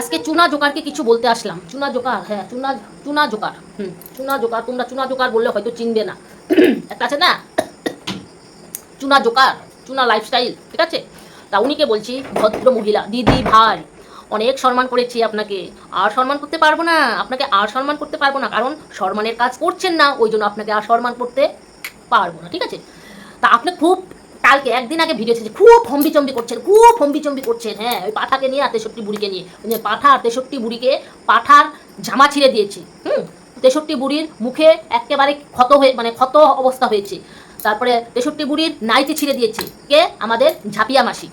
আজকে চুনা জোকারকে কিছু বলতে আসলাম। চুনা জোকার হ্যাঁ চুনা চুনা জোকার, হুম, চুনা জোকার, তোমরা চুনা জোকার বললে হয়তো চিনবে না। একটা আছে না? চুনা জোকার, চুনা লাইফস্টাইল ঠিক আছে? তা উনিকে বলছি, ভদ্র মহিলা, দিদি, ভাই, অনেক সম্মান করেছি আপনাকে। আর সম্মান করতে পারব না, আপনাকে আর সম্মান করতে পারব না, কারণ সম্মানের কাজ করছেন না, ওই জন্য আপনাকে আর সম্মান করতে পারব না, ঠিক আছে? তা আপনি খুব কালকে একদিন আগে ভিডিও এসেছে খুব ফম্বি চম্বি করছেন, খুব ফম্বি চম্বি করছেন হ্যাঁ ওই পাঠাকে নিয়ে আর তেষট্টি বুড়িকে নিয়ে ওই পাঠা আর তেষট্টি বুড়িকে পাঠার জামা ছিঁড়ে দিয়েছে, হুম, তেষট্টি বুড়ির মুখে একেবারে ক্ষত হয়ে মানে ক্ষত অবস্থা হয়েছে। তারপরে তেষট্টি বুড়ির নাইতি ছিঁড়ে দিয়েছে। কে? আমাদের ঝাপিয়া মাসি।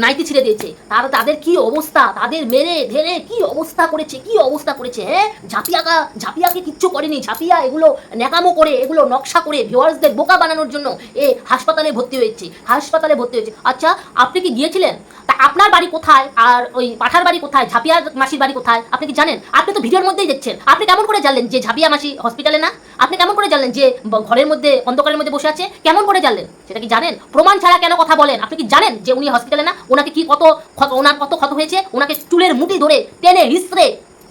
নাইতি নাইটি ছিঁড়ে দিয়েছে। তার তাদের কি অবস্থা? তাদের মেরে ধেরে কি অবস্থা করেছে? কি অবস্থা করেছে হ্যাঁ? ঝাপিয়াকা ঝাপিয়াকে কিচ্ছু করেনি। ঝাপিয়া এগুলো ন্যাকামো করে এগুলো নকশা করে ভিওয়ার্সদের বোকা বানানোর জন্য এ হাসপাতালে ভর্তি হয়েছে। হাসপাতালে ভর্তি হয়েছে। আচ্ছা আপনি কি গিয়েছিলেন? আপনার বাড়ি কোথায়? আর ওই পাঠার বাড়ি কোথায়? ঝাপিয়া মাসির বাড়ি কোথায়? আপনি কি জানেন? আপনি তো ভিডিওর মধ্যেই দেখছেন। আপনি কেমন করে জানলেন যে ঝাপিয়া মাসি হসপিটালে না? আপনি কেমন করে জানলেন যে ঘরের মধ্যে, অন্ধকারের মধ্যে বসে আছে? কেমন করে জানলেন? সেটা কি জানেন? প্রমাণ ছাড়া কেন কথা বলেন? আপনি কি জানেন যে উনি হসপিটালে না? ওনাকে কি কত ওনার কত ক্ষত হয়েছে? ওনাকে চুলের মুটি ধরে টেনে হিসড়ে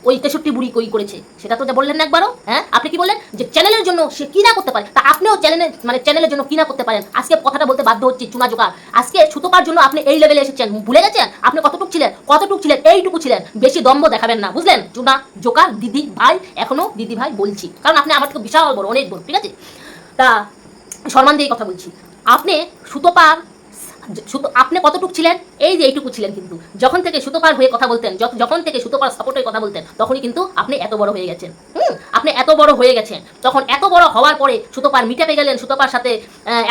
ওই তেষট্টি বুড়ি কই করেছে? সেটা তো বললেন না একবারও হ্যাঁ? আপনি কি বললেন যে চ্যানেলের জন্য সে কি না করতে পারে? তা আপনিও চ্যানেলে মানে চ্যানেলের জন্য কি না করতে পারেন? আজকে কথাটা বলতে বাধ্য হচ্ছে, চুনা জোকার। আজকে সুতোপার জন্য আপনি এই লেভেলে এসেছেন, ভুলে গেছেন? আপনি কতটুক ছিলেন কতটুক ছিলেন, এইটুকু ছিলেন? বেশি দম্ভ দেখাবেন না, বুঝলেন? চুনা জোকার, দিদি ভাই, এখনও দিদি ভাই বলছি। কারণ আপনি আমার থেকে বিশাল বড়, অনেক বড়, ঠিক আছে? তা সম্মান দিয়ে কথা বলছি। আপনি সুতোপার সুতো, আপনি কতটুকু ছিলেন? এই যে এইটুকু ছিলেন কিন্তু। যখন থেকে সুতোপার হয়ে কথা বলতেন, যখ- যখন থেকে সুতোপার পার হয়ে কথা বলতেন, তখনই কিন্তু আপনি এত বড় হয়ে গেছেন। আপনি এত বড় হয়ে গেছেন। তখন এত বড় হওয়ার পরে সুতোপার মিটাপে গেলেন, সুতোপার সাথে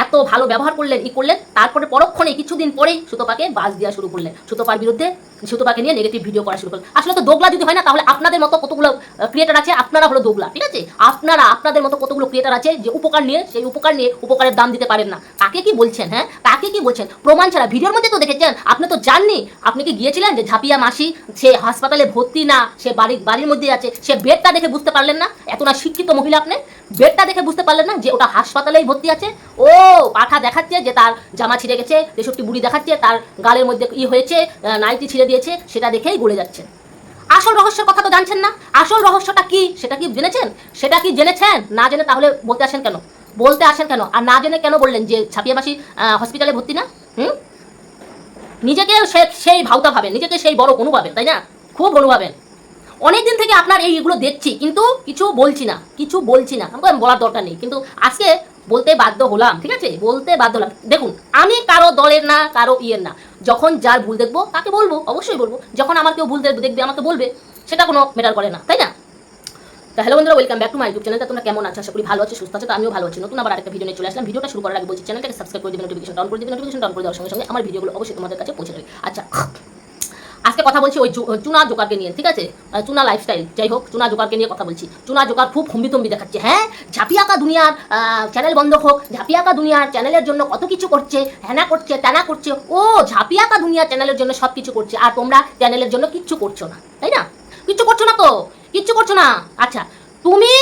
এত ভালো ব্যবহার করলেন, ই করলেন, তারপরে পরক্ষণে কিছুদিন পরেই সুতোপাকে বাস দেওয়া শুরু করলেন। সুতোপার বিরুদ্ধে সুতোপাকে নিয়ে নেগেটিভ ভিডিও করা শুরু করলেন। আসলে তো দোগলা যদি হয় না, তাহলে আপনাদের মতো কতগুলো ক্রিয়েটার আছে? আপনারা হলো দোগলা, ঠিক আছে? আপনারা, আপনাদের মতো কতগুলো ক্রিয়েটার আছে যে উপকার নিয়ে, সেই উপকার নিয়ে উপকারের দাম দিতে পারেন না। তাকে কি বলছেন হ্যাঁ? তাকে কি বলছেন? প্রমাণ ছাড়া ভিডিওর মধ্যে তো দেখেছেন, আপনি তো জাননি। আপনি কি গিয়েছিলেন যে ঝাপিয়া মাসি, সে হাসপাতালে ভর্তি না, সে বাড়ির বাড়ির মধ্যে আছে, সে বেডটা দেখে বুঝতে পারলেন না। এত না শিক্ষিত মহিলা আপনি। বেডটা দেখে বুঝতে পারলেন না যে ওটা হাসপাতালেই ভর্তি আছে। ও, পাঠা দেখাচ্ছে যে তার জামা ছিঁড়ে গেছে তেষট্টি বুড়ি দেখাচ্ছে, তার গালের মধ্যে ই হয়েছে নাইটি ছিঁড়ে দিয়েছে, সেটা দেখেই গড়ে যাচ্ছেন। আসল রহস্যের কথা তো জানছেন না। আসল রহস্যটা কি, সেটা কি জেনেছেন? সেটা কি জেনেছেন? না জেনে তাহলে বলতে আসেন কেন? বলতে আসেন কেন? আর না জেনে কেন বললেন যে ছাপিয়াবাসী হসপিটালে ভর্তি না? হুম? নিজেকে সেই ভাওতা ভাবেন, নিজেকে সেই বড় গনু ভাবেন, তাই না? খুব গনু ভাবেন অনেকদিন থেকে আপনার এই এগুলো দেখছি, কিন্তু কিছু বলছি না, কিছু বলছি না। আমাকে বলার দরকার নেই, কিন্তু আজকে বলতে বাধ্য হলাম, ঠিক আছে? বলতে বাধ্য হলাম। দেখুন, আমি কারও দলের না, কারও ইয়ের না। যখন যার ভুল দেখব, তাকে বলব, অবশ্যই বলব। যখন আমার কেউ ভুল দেখবে আমাকে বলবে, সেটা কোনো ম্যাটার করে না, তাই না? তা হ্যালো বন্ধুরা welcome back to my YouTube চ্যানেলটা তোমরা কেমন আছো? আশা করি ভালো আছো, সুস্থ আছো, তো আমিও ভালো আছি। নতুন আবার আরেকটা ভিডিও নিয়ে চলে আসলাম। ভিডিওটা শুরু করার আগে বলছি চ্যানেলটাকে সাবস্ক্রাইব করে দিবেন নোটিফিকেশন অন করে দিবেন নোটিফিকেশন অন করে দেওয়ার সঙ্গে সঙ্গে আমার ভিডিওগুলো অবশ্যই তোমাদের কাছে পৌঁছে যাবে। আচ্ছা আজকে কথা বলছি ওই চুনা জোকারকে নিয়ে ঠিক আছে? আহ, চুনা লাইফস্টাইল যাই হোক চুনা জোকারকে নিয়ে কথা বলছি। চুনা জোকার খুব হম্বিতম্বি দেখাচ্ছে। হ্যাঁ? ঝাপিয়াকা দুনিয়ার চ্যানেল বন্ধ হোক ঝাপিয়াকা দুনিয়ার চ্যানেলের জন্য কত কিছু করছে হ্যানা করছে ট্যানা করছে ও ঝাপিয়াকা দুনিয়া চ্যানেলের জন্য সব কিছু করছে। আর তোমরা চ্যানেলের জন্য কিচ্ছু করছ না তাই না? কিচ্ছু করছ না তো? কিচ্ছু করছ না? আচ্ছা তুমি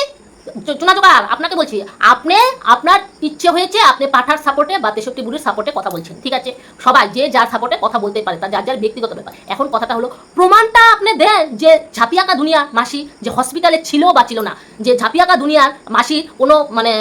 চ- চুনা জোকার আপনাকে বলছি, আপনি, আপনার ইচ্ছে হয়েছে আপনি পাঠার সাপোর্টে বা তেষট্টি বুড়ির সাপোর্টে কথা বলছেন, ঠিক আছে? সবাই যে যার সাপোর্টে কথা বলতে পারে, তার যার যার ব্যক্তিগত ব্যাপার। এখন কথাটা হলো, প্রমাণটা আপনি দেন যে ঝাপিয়াকা দুনিয়ার মাসি যে হসপিটালে ছিল বা ছিল না, যে ঝাপিয়াকা দুনিয়ার মাসির কোনো মানে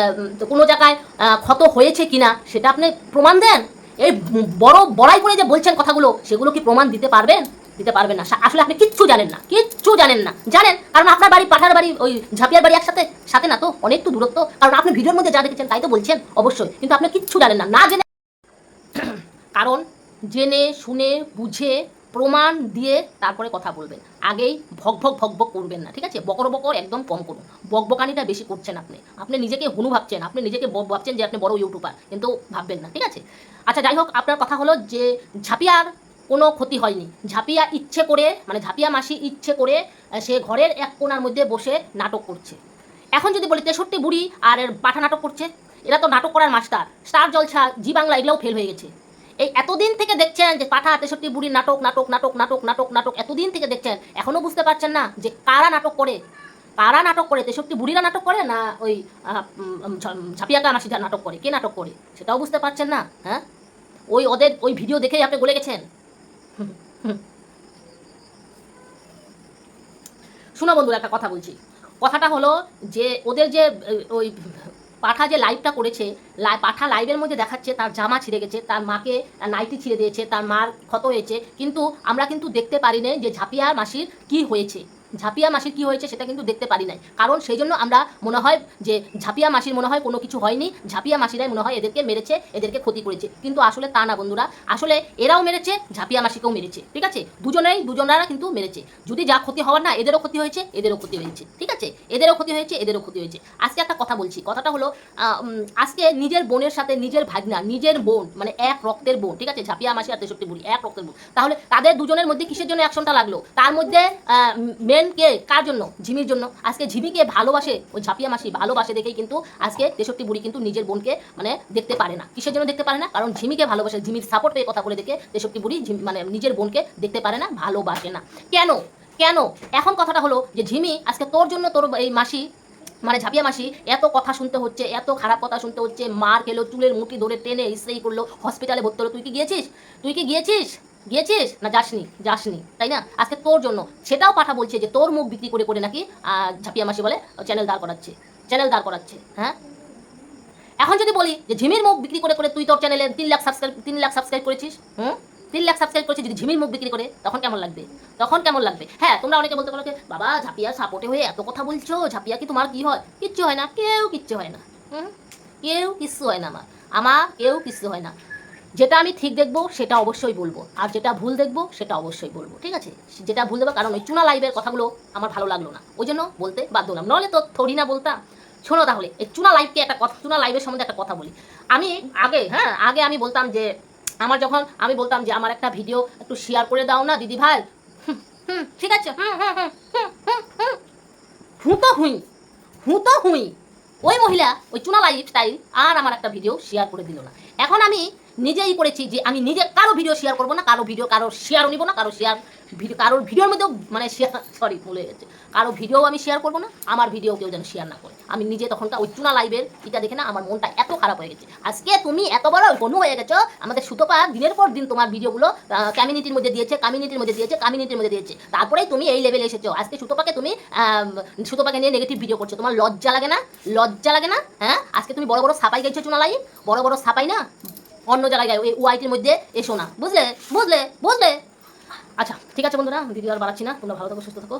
কোনো জায়গায় ক্ষত হয়েছে কিনা, সেটা আপনি প্রমাণ দেন। এই বড় বড়াই করে যে বলছেন কথাগুলো, সেগুলো কি প্রমাণ দিতে পারবেন? দিতে পারবেন না। আসলে আপনি কিচ্ছু জানেন না। কিচ্ছু জানেন না। জানেন, কারণ আপনার বাড়ি, পাঠার বাড়ি, ওই ঝাপিয়ার বাড়ি একসাথে, সাথে না তো, অনেক তো দূরত্ব। কারণ আপনি ভিডিওর মধ্যে যা দেখেছেন তাই তো বলছেন, অবশ্যই। কিন্তু আপনি কিচ্ছু জানেন না। না জেনে কারণ জেনে, শুনে, বুঝে, প্রমাণ দিয়ে তারপরে কথা বলবেন। আগেই ভক ভক ভক ভক করবেন না, ঠিক আছে? বকর বকর একদম কম করুন। বকবকানিটা বেশি করছেন আপনি। আপনি নিজেকে হনু ভাবছেন। আপনি নিজেকে ভাবছেন যে আপনি বড় ইউটিউবার। কিন্তু ভাববেন না, ঠিক আছে? আচ্ছা যাই হোক, আপনার কথা হলো যে ঝাপিয়ার কোনো ক্ষতি হয়নি। ঝাঁপিয়া ইচ্ছে করে মানে ঝাঁপিয়া মাসি ইচ্ছে করে সে ঘরের এক কোণার মধ্যে বসে নাটক করছে। এখন যদি বলি তেষট্টি বুড়ি আর এর পাঠা নাটক করছে, এরা তো নাটক করার master, Star Jalsha, Zee Bangla এগুলোও ফেল হয়ে গেছে। এই এতদিন থেকে দেখছেন যে পাঠা, তেষট্টি বুড়ির নাটক নাটক নাটক নাটক নাটক নাটক এতদিন থেকে দেখছেন এখনও বুঝতে পারছেন না যে কারা নাটক করে? কারা নাটক করে? তেষট্টি বুড়িরা নাটক করে না ওই ঝাপিয়াকা মাসি যা নাটক করে? কে নাটক করে? সেটাও বুঝতে পারছেন না হ্যাঁ? ওই ওদের, ওই ভিডিও দেখেই আপনি গলে গেছেন। শোনো বন্ধুরা, একটা কথা বলছি। কথাটা হলো যে, ওদের যে ওই পাঠা যে লাইভটা করেছে লাই- পাঠা লাইভের মধ্যে দেখাচ্ছে, তার জামা ছিঁড়ে গেছে, তার মাকে নাইটি ছিঁড়ে দিয়েছে, তার মার ক্ষত হয়েছে, কিন্তু আমরা কিন্তু দেখতে পারি না যে ঝাপিয়ার মাসির কি হয়েছে। ঝাপিয়া মাসির কি হয়েছে সেটা কিন্তু দেখতে পারি নাই। কারণ সেই জন্য আমরা মনে হয় যে ঝাপিয়া মাসির মনে হয় কোনো কিছু হয়নি, ঝাপিয়া মাসিরাই মনে হয় এদেরকে মেরেছে, এদেরকে ক্ষতি করেছে। কিন্তু আসলে তা না বন্ধুরা, আসলে এরাও মেরেছে, ঝাঁপিয়া মাসিকেও মেরেছে, ঠিক আছে? দুজনেই, দুজনেরা কিন্তু মেরেছে। যদি যা ক্ষতি হওয়ার না, এদেরও ক্ষতি হয়েছে, এদেরও ক্ষতি হয়েছে, ঠিক আছে? এদেরও ক্ষতি হয়েছে, এদেরও ক্ষতি হয়েছে। আজকে একটা কথা বলছি, কথাটা হলো আজকে নিজের বোনের সাথে নিজের ভাগনা, নিজের বোন মানে এক রক্তের বোন, ঠিক আছে? ঝাঁপিয়া মাসি আর তেষট্টি বুড়ি, এক রক্তের বোন। তাহলে তাদের দুজনের মধ্যে কিসের জন্য অ্যাকশনটা লাগল? তার মধ্যে মেন কে? কার জন্য? ঝিমির জন্য। আজকে ঝিমিকে ভালোবাসে ওই ঝাপিয়া মাসি। ভালোবাসে দেখেই কিন্তু আজকে তেষট্টি বুড়ি কিন্তু নিজের বোনকে মানে দেখতে পারে না। কিসের জন্য দেখতে পারে না? কারণ ঝিমিকে ভালোবাসে। ঝিমির সাপোর্ট পেয়ে কথা বলে দেখে তেষট্টি বুড়ি মানে নিজের বোনকে দেখতে পারে না, ভালোবাসে না। কেন? কেন? এখন কথাটা হলো যে ঝিমি, আজকে তোর জন্য তোর এই মাসি মানে ঝাপিয়া মাসি এত কথা শুনতে হচ্ছে, এত খারাপ কথা শুনতে হচ্ছে, মার খেলো, চুলের মুঠি ধরে টেনে ইসেই করল হসপিটালে ভর্তি হলো। তুই কি গিয়েছিস? তুই কি গিয়েছিস? গিয়েছিস? না যাসনি যাসনি, তাই না? আজকে তোর জন্য। সেটাও পাঠা বলছে যে তোর মুখ বিক্রি করে করে নাকি ঝাপিয়া মাসি বলে চ্যানেল দাঁড় করাচ্ছে। চ্যানেল দাঁড় করাচ্ছে হ্যাঁ? এখন যদি বলি যে ঝিমির মুখ বিক্রি করে করে তুই তোর চ্যানেলে তিন লাখ সাবস্ক্রাইব তিন লাখ সাবস্ক্রাইব করেছিস, হুম? তিন লাখ সাবস্ক্রাইব করেছিস যদি ঝিমির মুখ বিক্রি করে, তখন কেমন লাগবে? তখন কেমন লাগবে? হ্যাঁ তোমরা অনেকে বলতে পারো বাবা ঝাপিয়ার সাপোর্টে হয়ে এত কথা বলছো, ঝাপিয়া কি তোমার কি হয়? কিচ্ছু হয় না, কেউ কিচ্ছু হয় না, হুম? কেউ কিচ্ছু হয় না আমার আমার কেউ কিচ্ছু হয় না। যেটা আমি ঠিক দেখব, সেটা অবশ্যই বলব। আর যেটা ভুল দেখব, সেটা অবশ্যই বলব, ঠিক আছে? যেটা ভুল দেবো কারণ ওই চুনা লাইভের কথাগুলো আমার ভালো লাগল না। ওই জন্য বলতে বাধ্য হলাম। নাহলে তো থরি না বলতাম শোনো তাহলে, এই চুনা লাইভকে একটা কথা, চুনা লাইভের সম্বন্ধে একটা কথা বলি। আমি আগে হ্যাঁ আগে আমি বলতাম যে, আমার যখন, আমি বলতাম যে, আমার একটা ভিডিও একটু শেয়ার করে দাও না, দিদি ভাই। ঠিক আছে? হুম হুম হুম হুম হুম হুই ওই মহিলা, ওই চুনা লাইফ স্টাইল আর আমার একটা ভিডিও শেয়ার করে দিল না। এখন আমি নিজেই করেছি যে আমি নিজে কারও ভিডিও শেয়ার করব না, কারও ভিডিও কারও শেয়ারও নিব না, কারও শেয়ার ভিডিও কারোর ভিডিওর মধ্যেও মানে শেয়ার সরি ভুলে গেছে। কারও ভিডিও আমি শেয়ার করব না, আমার ভিডিও কেউ যেন শেয়ার না করে। আমি নিজে তখনকার ওই চুনা লাইভের এটা দেখে না আমার মনটা এত খারাপ হয়ে গেছে। আজকে তুমি এত বড় বনু হয়ে গেছো, আমাদের সুতোপা দিনের পর দিন তোমার ভিডিওগুলো কমিউনিটির মধ্যে দিয়েছে কমিউনিটির মধ্যে দিয়েছে কমিউনিটির মধ্যে দিয়েছে। তারপরেই তুমি এই লেভেলে এসেছ। আজকে সুতোপাকে তুমি সুতোপাকে নিয়ে নেগেটিভ ভিডিও করছ। তোমার লজ্জা লাগে না? লজ্জা লাগে না? হ্যাঁ? আজকে তুমি বড় বড় সাপাই গেছো চুনা লাইভ বড় বড় সাপাই না? অন্য জায়গায় যায় ওই ওয়াইটির মধ্যে এসো না। বুঝলে? বুঝলে? বুঝলে? আচ্ছা ঠিক আছে বন্ধুরা দিদি আর বাড়াচ্ছি না। তোমরা ভালো থাকো, সুস্থ থাকো।